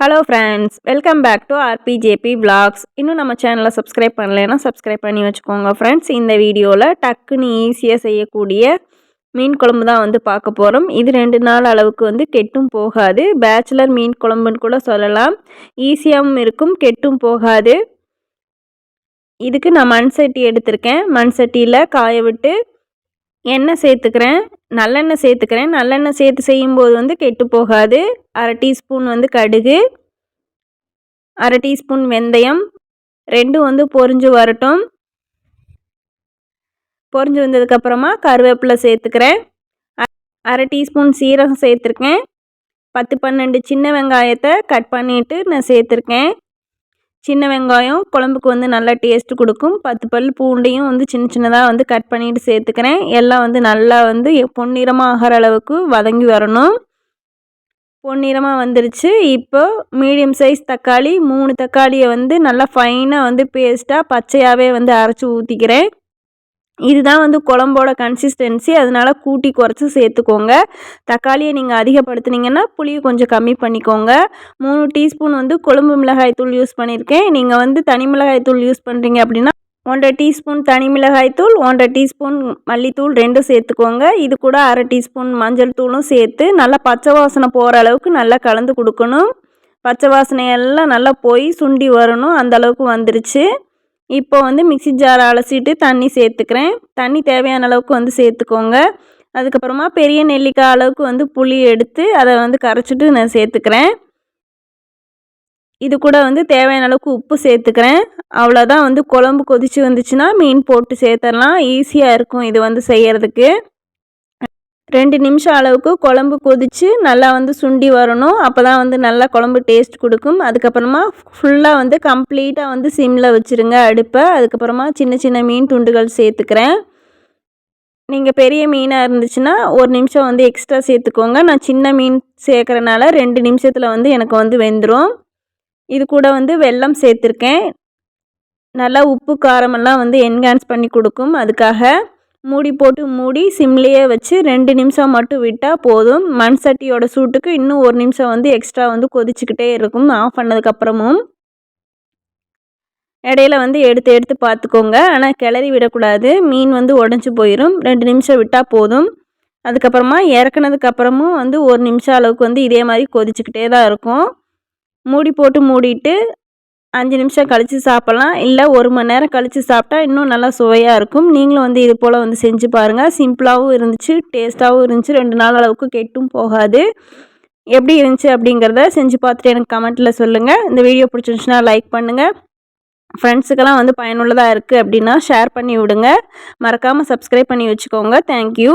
Hello friends welcome back to RPJP vlogs. இன்னும் நம்ம சேனலை சப்ஸ்கிரைப் பண்ணலைன்னா சப்ஸ்கிரைப் பண்ணி வச்சுக்கோங்க ஃப்ரெண்ட்ஸ் இந்த வீடியோவில் டக்குன்னு ஈஸியாக செய்யக்கூடிய மீன் குழம்பு தான் வந்து பார்க்க போகிறோம் இது ரெண்டு நாள் அளவுக்கு வந்து கெட்டும் போகாது. பேச்சுலர் மீன் குழம்புன்னு கூட சொல்லலாம். ஈஸியாகவும் இருக்கும் கெட்டும் போகாது. இதுக்கு நான் மண் சட்டி எடுத்திருக்கேன். மண் சட்டியில் காய விட்டு எண்ணெய் சேர்த்துக்கிறேன் நல்லெண்ணெய் சேர்த்துக்கிறேன். நல்லெண்ணெய் சேர்த்து செய்யும்போது வந்து கெட்டு போகாது. அரை டீஸ்பூன் வந்து கடுகு அரை டீஸ்பூன் வெந்தயம் ரெண்டும் வந்து பொரிஞ்சு வரட்டும். பொரிஞ்சு வந்ததுக்கப்புறமா கருவேப்பிலை சேர்த்துக்கிறேன். அரை டீஸ்பூன் சீரகம் சேர்த்துருக்கேன். பத்து பன்னெண்டு சின்ன வெங்காயத்தை கட் பண்ணிவிட்டு நான் சேர்த்துருக்கேன். சின்ன வெங்காயம் குழம்புக்கு வந்து நல்லா டேஸ்ட்டு கொடுக்கும். பத்து பல் பூண்டையும் வந்து சின்ன சின்னதாக வந்து கட் பண்ணிட்டு சேர்த்துக்கிறேன். எல்லாம் வந்து நல்லா வந்து பொன்னிறமாக ஆகிற அளவுக்கு வதங்கி வரணும். பொன்னிறமாக வந்துருச்சு. இப்போ மீடியம் சைஸ் தக்காளி மூணு தக்காளியை வந்து நல்லா ஃபைனாக வந்து பேஸ்ட்டாக பச்சையாகவே வந்து அரைச்சி ஊற்றிக்கிறேன் இதுதான் வந்து குழம்போட கன்சிஸ்டன்சி அதனால் கூட்டி குறைச்சி சேர்த்துக்கோங்க. தக்காளியை நீங்கள் அதிகப்படுத்துனீங்கன்னா புளியை கொஞ்சம் கம்மி பண்ணிக்கோங்க. மூணு டீஸ்பூன் வந்து கொழும்பு மிளகாய் தூள் யூஸ் பண்ணியிருக்கேன். நீங்கள் வந்து தனி மிளகாய் தூள் யூஸ் பண்ணுறீங்க அப்படின்னா ஒன்றரை டீஸ்பூன் தனி மிளகாய் தூள் ஒன்றரை டீஸ்பூன் மல்லித்தூள் ரெண்டும் சேர்த்துக்கோங்க. இது கூட அரை டீஸ்பூன் மஞ்சள் தூளும் சேர்த்து நல்லா பச்சை வாசனை போகிற அளவுக்கு நல்லா கலந்து கொடுக்கணும். பச்சை வாசனை எல்லாம் நல்லா போய் சுண்டி வரணும். அந்தளவுக்கு வந்துருச்சு. இப்போ வந்து மிக்சி ஜாரை அலசிட்டு தண்ணி சேர்த்துக்கிறேன். தண்ணி தேவையான அளவுக்கு வந்து சேர்த்துக்கோங்க. அதுக்கப்புறமா பெரிய நெல்லிக்காய் அளவுக்கு வந்து புளி எடுத்து அதை வந்து கரைச்சிட்டு நான் சேர்த்துக்கிறேன். இது கூட வந்து தேவையான அளவுக்கு உப்பு சேர்த்துக்கிறேன். அவ்வளோதான் வந்து குழம்பு கொதித்து வந்துச்சுன்னா மீன் போட்டு சேர்த்துடலாம். ஈஸியாக இருக்கும் இது வந்து செய்கிறதுக்கு ரெண்டு நிமிஷம் அளவுக்கு குழம்பு கொதித்து நல்லா வந்து சுண்டி வரணும். அப்போ தான் வந்து நல்லா குழம்பு டேஸ்ட் கொடுக்கும். அதுக்கப்புறமா ஃபுல்லாக வந்து கம்ப்ளீட்டாக வந்து சிம்மில் வச்சுருங்க அடுப்பை. அதுக்கப்புறமா சின்ன சின்ன மீன் துண்டுகள் சேர்த்துக்கிறேன். நீங்கள் பெரிய மீனாக இருந்துச்சுன்னா ஒரு நிமிஷம் வந்து எக்ஸ்ட்ரா சேர்த்துக்கோங்க. நான் சின்ன மீன் சேர்க்குறனால ரெண்டு நிமிஷத்தில் வந்து எனக்கு வந்து வெந்துடும் இது கூட வந்து வெல்லம் சேர்த்துருக்கேன். நல்லா உப்பு காரமெல்லாம் வந்து என்ஹான்ஸ் பண்ணி கொடுக்கும். அதுக்காக மூடி போட்டு மூடி சிம்லேயே வச்சு ரெண்டு நிமிஷம் மட்டும் விட்டால் போதும். மண் சட்டியோட சூட்டுக்கு இன்னும் ஒரு நிமிஷம் வந்து எக்ஸ்ட்ரா வந்து கொதிச்சுக்கிட்டே இருக்கும். ஆஃப் பண்ணதுக்கப்புறமும் இடையில வந்து எடுத்து எடுத்து பார்த்துக்கோங்க. ஆனால் கிளறி விடக்கூடாது. மீன் வந்து உடஞ்சி போயிடும் ரெண்டு நிமிஷம் விட்டால் போதும். அதுக்கப்புறமா இறக்குனதுக்கப்புறமும் வந்து ஒரு நிமிஷம் அளவுக்கு வந்து இதே மாதிரி கொதிச்சுக்கிட்டே தான் இருக்கும். மூடி போட்டு மூடிட்டு அஞ்சு நிமிஷம் கழித்து சாப்பிட்லாம். இல்லை ஒரு மணி நேரம் கழித்து சாப்பிட்டா இன்னும் நல்லா சுவையாக இருக்கும். நீங்களும் வந்து இது போல் வந்து செஞ்சு பாருங்கள் சிம்பிளாகவும் இருந்துச்சு டேஸ்ட்டாகவும் இருந்துச்சு. ரெண்டு நாள் அளவுக்கு கெட்டும் போகாது. எப்படி இருந்துச்சு அப்படிங்கிறத செஞ்சு பார்த்துட்டு எனக்கு கமெண்ட்டில் சொல்லுங்கள் இந்த வீடியோ பிடிச்சிருந்துச்சுன்னா லைக் பண்ணுங்கள் ஃப்ரெண்ட்ஸுக்கெல்லாம் வந்து பயனுள்ளதாக இருக்குது அப்படின்னா ஷேர் பண்ணி விடுங்க. மறக்காமல் சப்ஸ்கிரைப் பண்ணி வச்சுக்கோங்க. தேங்க்யூ